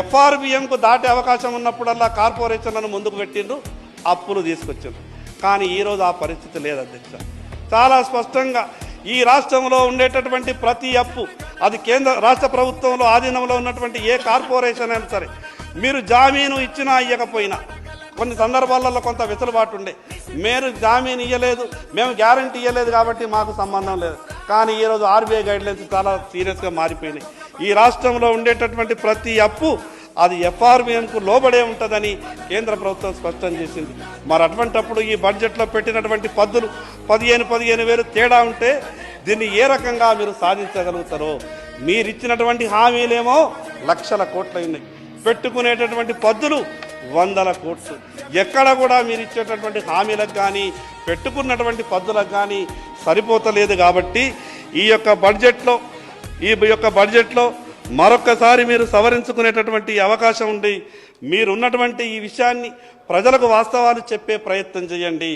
ఎఫ్ఆర్బిఎంకు దాటే అవకాశం ఉన్నప్పుడల్లా కార్పొరేషన్లను ముందుకు పెట్టిండ్రు అప్పులు తీసుకొచ్చిండ్రు కానీ ఈరోజు ఆ పరిస్థితి లేదు అధ్యక్ష. చాలా స్పష్టంగా ఈ రాష్ట్రంలో ఉండేటటువంటి ప్రతి అప్పు అది కేంద్ర రాష్ట్ర ప్రభుత్వంలో ఆధీనంలో ఉన్నటువంటి ఏ కార్పొరేషన్ అయినా సరే మీరు జామీను ఇచ్చినా ఇవ్వకపోయినా కొన్ని సందర్భాలలో కొంత వెసులుబాటు ఉండే. మీరు జామీన్ ఇవ్వలేదు మేము గ్యారంటీ ఇవ్వలేదు కాబట్టి మాకు సంబంధం లేదు. కానీ ఈరోజు ఆర్బీఐ గైడ్లైన్స్ చాలా సీరియస్గా మారిపోయినాయి. ఈ రాష్ట్రంలో ఉండేటటువంటి ప్రతి అప్పు అది ఎఫ్ఆర్బిఎంకు లోబడే ఉంటుందని కేంద్ర ప్రభుత్వం స్పష్టం చేసింది. మరి అటువంటప్పుడు ఈ బడ్జెట్లో పెట్టినటువంటి పద్దులు పదిహేను పదిహేను వేలు తేడా ఉంటే దీన్ని ఏ రకంగా మీరు సాధించగలుగుతారో? మీరిచ్చినటువంటి హామీలేమో లక్షల కోట్లు ఉన్నాయి పెట్టుకునేటటువంటి పద్దులు వందల కోట్లు. ఎక్కడ కూడా మీరు ఇచ్చేటటువంటి హామీలకు కానీ పెట్టుకున్నటువంటి పద్దులకు కానీ సరిపోతలేదు కాబట్టి ఈ యొక్క బడ్జెట్లో ఈ యొక్క బడ్జెట్లో మరొక్కసారి మీరు సవరించుకునేటటువంటి అవకాశం ఉంది. మీరున్నటువంటి ఈ విషయాన్ని ప్రజలకు వాస్తవాలు చెప్పే ప్రయత్నం చేయండి.